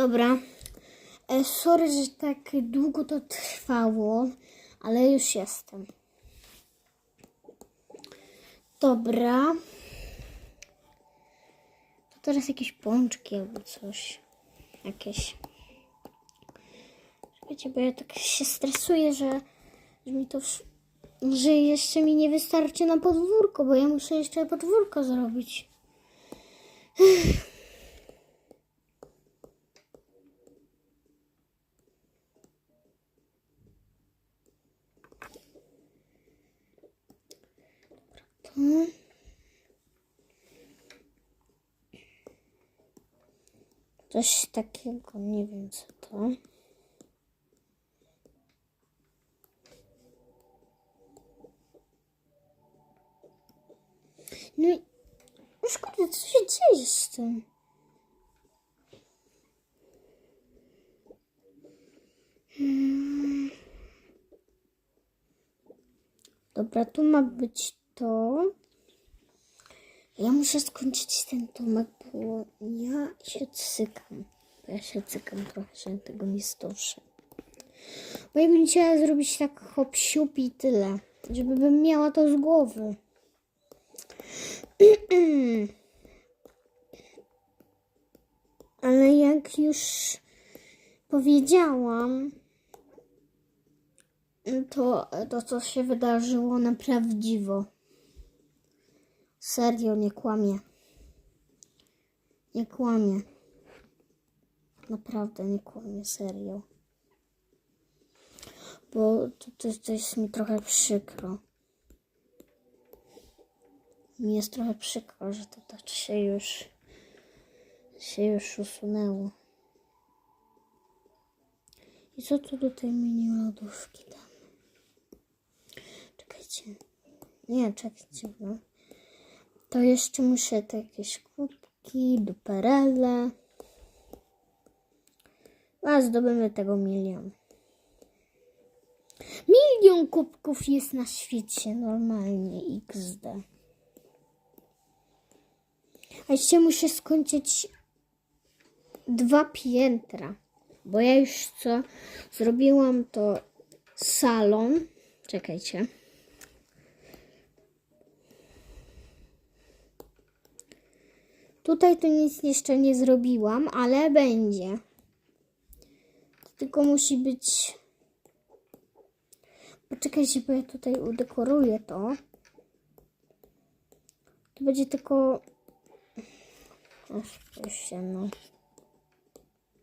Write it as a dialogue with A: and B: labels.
A: Dobra. E, sorry, że tak długo to trwało, ale już jestem. Dobra. To teraz jakieś pączki albo coś. Jakieś. Wiecie, bo ja tak się stresuję, że, że mi to. Że jeszcze mi nie wystarczy na podwórko, bo ja muszę jeszcze podwórko zrobić. Coś takiego, nie wiem co to. No i no szkoda, co się dzieje z tym? Hmm. Dobra, tu ma być to. Ja muszę skończyć ten tomek, bo ja się cykam. Ja się cykam trochę, że tego nie stoszę. Bo ja bym chciała zrobić tak hop siup i tyle. Żeby bym miała to z głowy. Ale jak już powiedziałam, to to, co się wydarzyło na prawdziwo. Serio, nie kłamie. Nie kłamie. Naprawdę nie kłamie, serio. Bo to, to, to jest mi trochę przykro. Mi jest trochę przykro, że to tak się już się już usunęło. I co tu do tej mini lodówki tam? Czekajcie. Nie, czekajcie, no. To jeszcze muszę te jakieś kubki, duperele. A zdobymy tego milion. Milion kubków jest na świecie normalnie XD. A jeszcze muszę skończyć dwa piętra. Bo ja już co zrobiłam to salon. Czekajcie. Tutaj to nic jeszcze nie zrobiłam, ale będzie. Tylko musi być. Poczekajcie, bo ja tutaj udekoruję to. To będzie tylko. Aż się no.